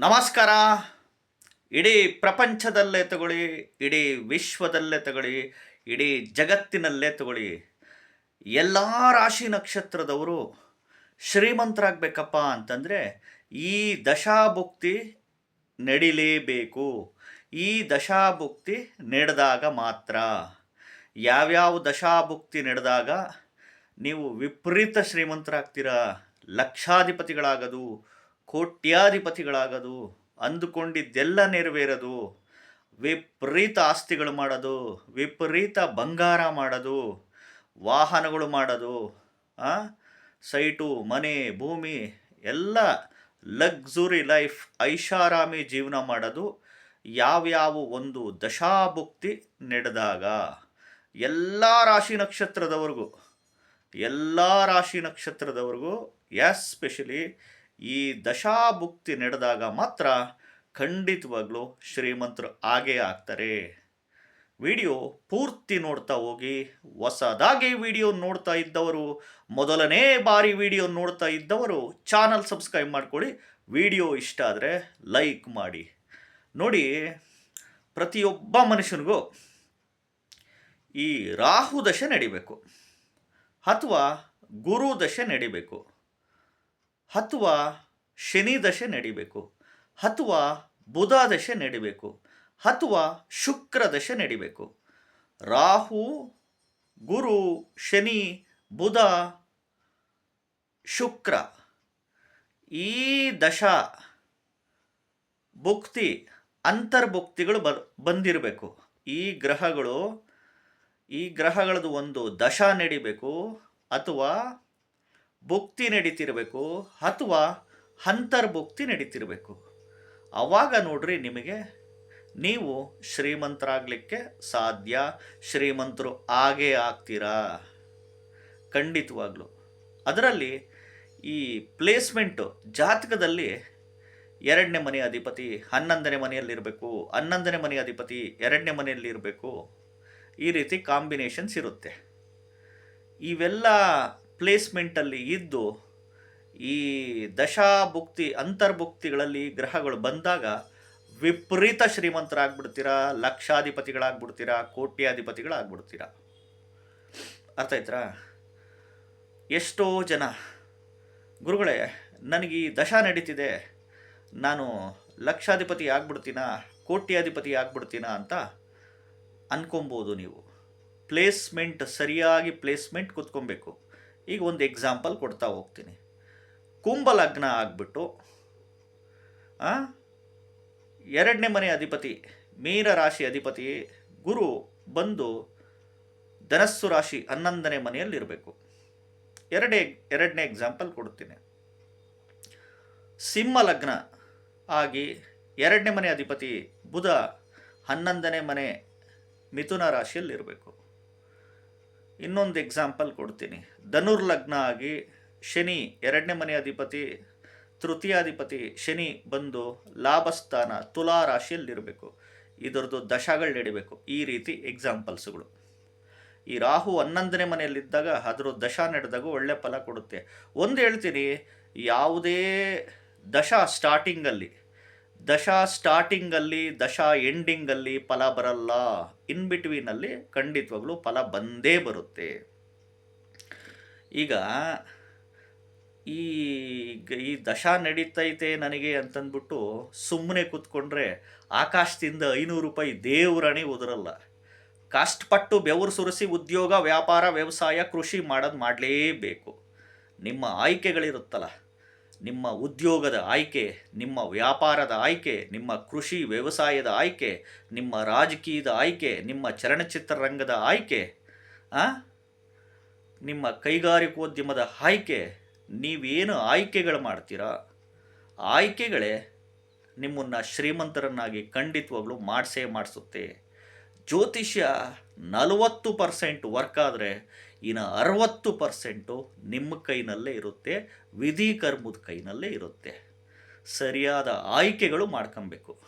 ನಮಸ್ಕಾರ. ಇಡೀ ಪ್ರಪಂಚದಲ್ಲೇ ತಗೊಳ್ಳಿ, ಇಡೀ ವಿಶ್ವದಲ್ಲೇ ತಗೊಳ್ಳಿ, ಇಡೀ ಜಗತ್ತಿನಲ್ಲೇ ತಗೊಳ್ಳಿ. ಎಲ್ಲ ರಾಶಿ ನಕ್ಷತ್ರದವರು ಶ್ರೀಮಂತರಾಗಬೇಕಪ್ಪ ಅಂತಂದರೆ ಈ ದಶಾಭುಕ್ತಿ ನಡಿಲೇಬೇಕು. ಈ ದಶಾಭುಕ್ತಿ ನಡೆದಾಗ ಮಾತ್ರ. ಯಾವ್ಯಾವ ದಶಾಭುಕ್ತಿ ನಡೆದಾಗ ನೀವು ವಿಪರೀತ ಶ್ರೀಮಂತರಾಗ್ತೀರಾ? ಲಕ್ಷಾಧಿಪತಿಗಳಾಗೋದು ಕೋಟ್ಯಾಧಿಪತಿಗಳಾಗೋದು, ಅಂದುಕೊಂಡಿದ್ದೆಲ್ಲ ನೆರವೇರೋದು, ವಿಪರೀತ ಆಸ್ತಿಗಳು ಮಾಡೋದು, ವಿಪರೀತ ಬಂಗಾರ ಮಾಡೋದು, ವಾಹನಗಳು ಮಾಡೋದು? ಸೈಟು, ಮನೆ, ಭೂಮಿ, ಎಲ್ಲ ಲಕ್ಸುರಿ ಲೈಫ್, ಐಷಾರಾಮಿ ಜೀವನ ಮಾಡೋದು, ಯಾವ್ಯಾವ ಒಂದು ದಶಾಭುಕ್ತಿ ನಡೆದಾಗ ಎಲ್ಲ ರಾಶಿ ನಕ್ಷತ್ರದವರೆಗೂ, ಎಲ್ಲ ರಾಶಿ ನಕ್ಷತ್ರದವರೆಗೂ, ಎಸ್ಪೆಷಲಿ ಈ ದಶಾಭುಕ್ತಿ ನಡೆದಾಗ ಮಾತ್ರ ಖಂಡಿತವಾಗ್ಲೂ ಶ್ರೀಮಂತರು ಆಗೇ ಆಗ್ತಾರೆ. ವಿಡಿಯೋ ಪೂರ್ತಿ ನೋಡ್ತಾ ಹೋಗಿ, ಹೊಸದಾಗಿ ವಿಡಿಯೋ ನೋಡ್ತಾ ಇದ್ದವರು, ಮೊದಲನೇ ಬಾರಿ ವಿಡಿಯೋ ನೋಡ್ತಾ ಇದ್ದವರು ಚಾನಲ್ ಸಬ್ಸ್ಕ್ರೈಬ್ ಮಾಡ್ಕೊಳ್ಳಿ. ವಿಡಿಯೋ ಇಷ್ಟ ಆದರೆ ಲೈಕ್ ಮಾಡಿ. ನೋಡಿ, ಪ್ರತಿಯೊಬ್ಬ ಮನುಷ್ಯನಿಗೂ ಈ ರಾಹು ದಶೆ ನಡಿಬೇಕು ಅಥವಾ ಗುರು ದಶೆ ನಡಿಬೇಕು. ಅಥವಾ ಶನಿ ದಶೆ ನಡಿಬೇಕು. ಅಥವಾ ಬುಧ ದಶೆ ನಡಿಬೇಕು. ಅಥವಾ ಶುಕ್ರ ದಶೆ ನಡಿಬೇಕು. ರಾಹು, ಗುರು, ಶನಿ, ಬುಧ, ಶುಕ್ರ ಈ ದಶಾ ಭುಕ್ತಿ ಅಂತರ್ಭುಕ್ತಿಗಳು ಬ, ಬಂದಿರಬೇಕು. ಈ ಗ್ರಹಗಳು, ಈ ಗ್ರಹಗಳದ್ದು ಒಂದು ದಶಾ ನಡಿಬೇಕು. ಅಥವಾ ಭುಕ್ತಿ ನಡೀತಿರಬೇಕು ಅಥವಾ ಅಂತರ್ಭುಕ್ತಿ ನಡೀತಿರಬೇಕು. ಅವಾಗ ನೋಡ್ರಿ ನಿಮಗೆ ನೀವು ಶ್ರೀಮಂತರಾಗಲಿಕ್ಕೆ ಸಾಧ್ಯ. ಶ್ರೀಮಂತರು ಆಗೇ ಆಗ್ತೀರಾ? ಖಂಡಿತವಾಗ್ಲೂ. ಅದರಲ್ಲಿ ಈ ಪ್ಲೇಸ್ಮೆಂಟು ಜಾತಕದಲ್ಲಿ ಎರಡನೇ ಮನೆಯ ಅಧಿಪತಿ ಹನ್ನೊಂದನೇ ಮನೆಯಲ್ಲಿರಬೇಕು, ಹನ್ನೊಂದನೇ ಮನೆಯ ಅಧಿಪತಿ ಎರಡನೇ ಮನೆಯಲ್ಲಿರಬೇಕು. ಈ ರೀತಿ ಕಾಂಬಿನೇಷನ್ಸ್ ಇರುತ್ತೆ. ಇವೆಲ್ಲ ಪ್ಲೇಸ್ಮೆಂಟಲ್ಲಿ ಇದ್ದು ಈ ದಶಾಭುಕ್ತಿ, ಅಂತರ್ಭುಕ್ತಿಗಳಲ್ಲಿ ಗ್ರಹಗಳು ಬಂದಾಗ ವಿಪರೀತ ಶ್ರೀಮಂತರಾಗ್ಬಿಡ್ತೀರಾ, ಲಕ್ಷಾಧಿಪತಿಗಳಾಗ್ಬಿಡ್ತೀರಾ, ಕೋಟ್ಯಾಧಿಪತಿಗಳಾಗ್ಬಿಡ್ತೀರಾ? ಅರ್ಥ ಆಯ್ತಾ? ಎಷ್ಟೋ ಜನ, ಗುರುಗಳೇ, ನನಗೆ ಈ ದಶಾ ನಡೀತಿದೆ, ನಾನು ಲಕ್ಷಾಧಿಪತಿ ಆಗ್ಬಿಡ್ತೀನಾ, ಕೋಟ್ಯಾಧಿಪತಿ ಆಗ್ಬಿಡ್ತೀನಾ ಅಂತ ಅನ್ಕೊಬೋದು ನೀವು. ಪ್ಲೇಸ್ಮೆಂಟ್ ಸರಿಯಾಗಿ ಪ್ಲೇಸ್ಮೆಂಟ್ ಕುತ್ಕೊಬೇಕು. ಈಗ ಒಂದು ಎಕ್ಸಾಂಪಲ್ ಕೊಡ್ತಾ ಹೋಗ್ತೀನಿ. ಕುಂಭ ಲಗ್ನ ಆಗಿಬಿಟ್ಟು ಎರಡನೇ ಮನೆ ಅಧಿಪತಿ, ಮೀನ ರಾಶಿ ಅಧಿಪತಿ ಗುರು ಬಂದು ಧನಸ್ಸು ರಾಶಿ ಹನ್ನೊಂದನೇ ಮನೆಯಲ್ಲಿರಬೇಕು ಎರಡೇ, ಎರಡನೇ ಎಕ್ಸಾಂಪಲ್ ಕೊಡ್ತೀನಿ. ಸಿಂಹ ಲಗ್ನ ಆಗಿ ಎರಡನೇ ಮನೆ ಅಧಿಪತಿ ಬುಧ ಹನ್ನೊಂದನೇ ಮನೆ ಮಿಥುನ ರಾಶಿಯಲ್ಲಿರಬೇಕು. ಇನ್ನೊಂದು ಎಕ್ಸಾಂಪಲ್ ಕೊಡ್ತೀನಿ. ಧನುರ್ಲಗ್ನ ಆಗಿ ಶನಿ ಎರಡನೇ ಮನೆ ಅಧಿಪತಿ, ತೃತೀಯಾಧಿಪತಿ ಶನಿ ಬಂದು ಲಾಭಸ್ಥಾನ, ತುಲಾ ರಾಶಿಯಲ್ಲಿರಬೇಕು. ಇದರದ್ದು ದಶಗಳು ನಡಿಬೇಕು. ಈ ರೀತಿ ಎಕ್ಸಾಂಪಲ್ಸ್ಗಳು ಈ ರಾಹು ಹನ್ನೊಂದನೇ ಮನೆಯಲ್ಲಿದ್ದಾಗ ಅದರ ದಶ ನಡೆದಾಗ ಒಳ್ಳೆ ಫಲ ಕೊಡುತ್ತೆ. ಒಂದು ಹೇಳ್ತೀನಿ, ಯಾವುದೇ ದಶ ಸ್ಟಾರ್ಟಿಂಗಲ್ಲಿ ದಶ ಸ್ಟಾರ್ಟಿಂಗಲ್ಲಿ ದಶ ಎಂಡಿಂಗಲ್ಲಿ ಫಲ ಬರಲ್ಲ. ಇನ್ ಬಿಟ್ವೀನಲ್ಲಿ ಖಂಡಿತವಾಗ್ಲೂ ಫಲ ಬಂದೇ ಬರುತ್ತೆ. ಈಗ ಈ ಈ ದಶ ನಡೀತೈತೆ ನನಗೆ ಅಂತಂದ್ಬಿಟ್ಟು ಸುಮ್ಮನೆ ಕೂತ್ಕೊಂಡ್ರೆ ಆಕಾಶದಿಂದ ಐನೂರು ರೂಪಾಯಿ ದೇವ್ರಣಿ ಉದುರಲ್ಲ. ಕಷ್ಟಪಟ್ಟು ಬೆವರು ಸುರಿಸಿ ಉದ್ಯೋಗ, ವ್ಯಾಪಾರ, ವ್ಯವಸಾಯ, ಕೃಷಿ ಮಾಡೋದು ಮಾಡಲೇಬೇಕು. ನಿಮ್ಮ ಆಯ್ಕೆಗಳಿರುತ್ತಲ್ಲ ನಿಮ್ಮ ಉದ್ಯೋಗದ ಆಯ್ಕೆ, ನಿಮ್ಮ ವ್ಯಾಪಾರದ ಆಯ್ಕೆ, ನಿಮ್ಮ ಕೃಷಿ ವ್ಯವಸಾಯದ ಆಯ್ಕೆ, ನಿಮ್ಮ ರಾಜಕೀಯದ ಆಯ್ಕೆ, ನಿಮ್ಮ ಚಲನಚಿತ್ರರಂಗದ ಆಯ್ಕೆ? ನಿಮ್ಮ ಕೈಗಾರಿಕೋದ್ಯಮದ ಆಯ್ಕೆ, ನೀವೇನು ಆಯ್ಕೆಗಳು ಮಾಡ್ತೀರಾ ಆಯ್ಕೆಗಳೇ ನಿಮ್ಮನ್ನು ಶ್ರೀಮಂತರನ್ನಾಗಿ ಖಂಡಿತವಾಗ್ಲೂ ಮಾಡಿಸೇ ಮಾಡಿಸುತ್ತೆ ಜ್ಯೋತಿಷ್ಯ ನಲವತ್ತು ಪರ್ಸೆಂಟ್ ವರ್ಕ್ ಆದರೆ ಇನ್ನು ಅರವತ್ತು ಪರ್ಸೆಂಟು ನಿಮ್ಮ ಕೈನಲ್ಲೇ ಇರುತ್ತೆ, ವಿಧಿ ಕರ್ಮದ ಕೈನಲ್ಲೇ ಇರುತ್ತೆ. ಸರಿಯಾದ ಆಯ್ಕೆಗಳು ಮಾಡ್ಕೊಬೇಕು.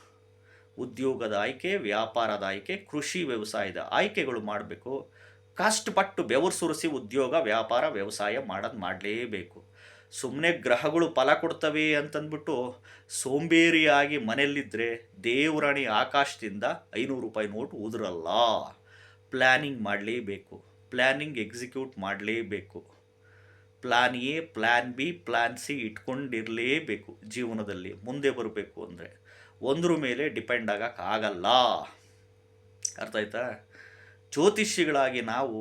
ಉದ್ಯೋಗದ ಆಯ್ಕೆ, ವ್ಯಾಪಾರದ ಆಯ್ಕೆ, ಕೃಷಿ ವ್ಯವಸಾಯದ ಆಯ್ಕೆಗಳು ಮಾಡಬೇಕು. ಕಷ್ಟಪಟ್ಟು ಬೆವರು ಸುರಿಸಿ ಉದ್ಯೋಗ, ವ್ಯಾಪಾರ, ವ್ಯವಸಾಯ ಮಾಡೋದು ಮಾಡಲೇಬೇಕು. ಸುಮ್ಮನೆ ಗ್ರಹಗಳು ಫಲ ಕೊಡ್ತವೆ ಅಂತಂದ್ಬಿಟ್ಟು ಸೋಂಬೇರಿಯಾಗಿ ಮನೆಯಲ್ಲಿದ್ದರೆ ದೇವರಾಣಿ ಆಕಾಶದಿಂದ ಐನೂರು ರೂಪಾಯಿ ನೋಟು ಉದುರಲ್ಲ. ಪ್ಲ್ಯಾನಿಂಗ್ ಮಾಡಲೇಬೇಕು. ಪ್ಲ್ಯಾನಿಂಗ್ ಎಕ್ಸಿಕ್ಯೂಟ್ ಮಾಡಲೇಬೇಕು. Plan A plan B plan C ಇಟ್ಕೊಂಡಿರಲೇಬೇಕು ಜೀವನದಲ್ಲಿ. ಮುಂದೆ ಬರಬೇಕು ಅಂದರೆ ಒಂದ್ರ ಮೇಲೆ ಡಿಪೆಂಡ್ ಆಗೋಕ್ಕಾಗಲ್ಲ ಅರ್ಥ ಆಯ್ತಾ? ಜ್ಯೋತಿಷಿಗಳಾಗಿ ನಾವು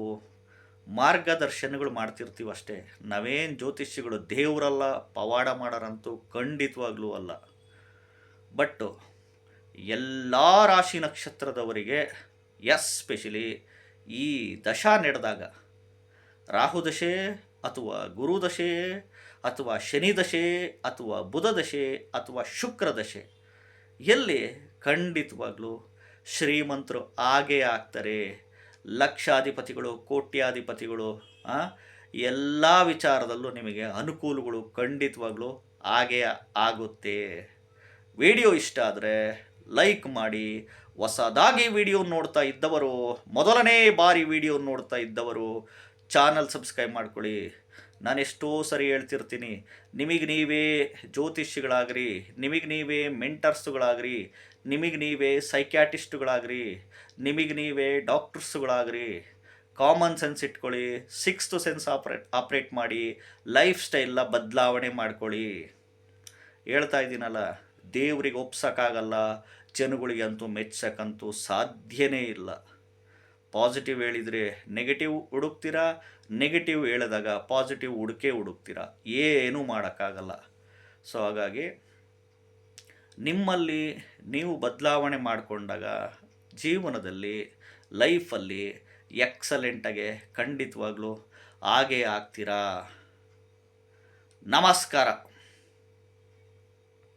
ಮಾರ್ಗದರ್ಶನಗಳು ಮಾಡ್ತಿರ್ತೀವಿ ಅಷ್ಟೇ. ನಾವೇನು ಜ್ಯೋತಿಷಿಗಳು ದೇವರಲ್ಲ, ಪವಾಡ ಮಾಡೋರಂತೂ ಖಂಡಿತವಾಗ್ಲೂ ಅಲ್ಲ. ಬಟ್ಟು ಎಲ್ಲ ರಾಶಿ ನಕ್ಷತ್ರದವರಿಗೆ ಎಸ್ಪೆಷಲಿ ಈ ದಶಾ ನಡೆದಾಗ ರಾಹುದಶೆ ಅಥವಾ ಗುರುದಶೆ ಅಥವಾ ಶನಿ ದಶೆ ಅಥವಾ ಬುಧ ದಶೆ ಅಥವಾ ಶುಕ್ರ ದಶೆ, ಎಲ್ಲಿ ಖಂಡಿತವಾಗಲೂ ಶ್ರೀಮಂತರು ಆಗೇ ಆಗ್ತಾರೆ. ಲಕ್ಷಾಧಿಪತಿಗಳು, ಕೋಟ್ಯಾಧಿಪತಿಗಳು ಎಲ್ಲ ವಿಚಾರದಲ್ಲೂ ನಿಮಗೆ ಅನುಕೂಲಗಳು ಖಂಡಿತವಾಗಲೂ ಆಗೇ ಆಗುತ್ತೆ. ವಿಡಿಯೋ ಇಷ್ಟ ಆದರೆ ಲೈಕ್ ಮಾಡಿ ಹೊಸದಾಗಿ ವಿಡಿಯೋ ನೋಡ್ತಾ ಇದ್ದವರು, ಮೊದಲನೇ ಬಾರಿ ವಿಡಿಯೋ ನೋಡ್ತಾ ಇದ್ದವರು, ಚಾನಲ್ ಸಬ್ಸ್ಕ್ರೈಬ್ ಮಾಡ್ಕೊಳ್ಳಿ. ನಾನು ಎಷ್ಟೋ ಸರಿ ಹೇಳ್ತಿರ್ತೀನಿ. ನಿಮಗೆ ನೀವೇ ಜ್ಯೋತಿಷಿಗಳಾಗ್ರಿ ನಿಮಗೆ ನೀವೇ ಮೆಂಟರ್ಸುಗಳಾಗ್ರಿ, ನಿಮಗೆ ನೀವೇ ಸೈಕ್ಯಾಟಿಸ್ಟ್ಗಳಾಗ್ರಿ, ನಿಮಗೆ ನೀವೇ ಡಾಕ್ಟರ್ಸುಗಳಾಗ್ರಿ. ಕಾಮನ್ ಸೆನ್ಸ್ ಇಟ್ಕೊಳ್ಳಿ, ಸಿಕ್ಸ್ತ್ ಸೆನ್ಸ್ ಆಪ್ರೇಟ್ ಆಪ್ರೇಟ್ ಮಾಡಿ, ಲೈಫ್ ಸ್ಟೈಲ್ನ ಬದಲಾವಣೆ ಮಾಡ್ಕೊಳ್ಳಿ. ಹೇಳ್ತಾ ಇದ್ದೀನಲ್ಲ, ದೇವ್ರಿಗೆ ಒಪ್ಸೋಕ್ಕಾಗಲ್ಲ ಜನಗಳಿಗಂತೂ ಮೆಚ್ಚಕ್ಕಂತೂ ಸಾಧ್ಯನೇ ಇಲ್ಲ. ಪಾಸಿಟಿವ್ ಹೇಳಿದರೆ ನೆಗೆಟಿವ್ ಹುಡುಕ್ತೀರಾ? ನೆಗೆಟಿವ್ ಹೇಳಿದಾಗ ಪಾಸಿಟಿವ್ ಹುಡುಕೆ ಹುಡುಕ್ತೀರಾ? ಏನೂ ಮಾಡೋಕ್ಕಾಗಲ್ಲ. ಸೊ ಹಾಗಾಗಿ ನಿಮ್ಮಲ್ಲಿ ನೀವು ಬದಲಾವಣೆ ಮಾಡಿಕೊಂಡಾಗ ಜೀವನದಲ್ಲಿ, ಲೈಫಲ್ಲಿ ಎಕ್ಸಲೆಂಟಾಗೆ ಖಂಡಿತವಾಗ್ಲೂ ಹಾಗೇ ಆಗ್ತೀರಾ? ನಮಸ್ಕಾರ.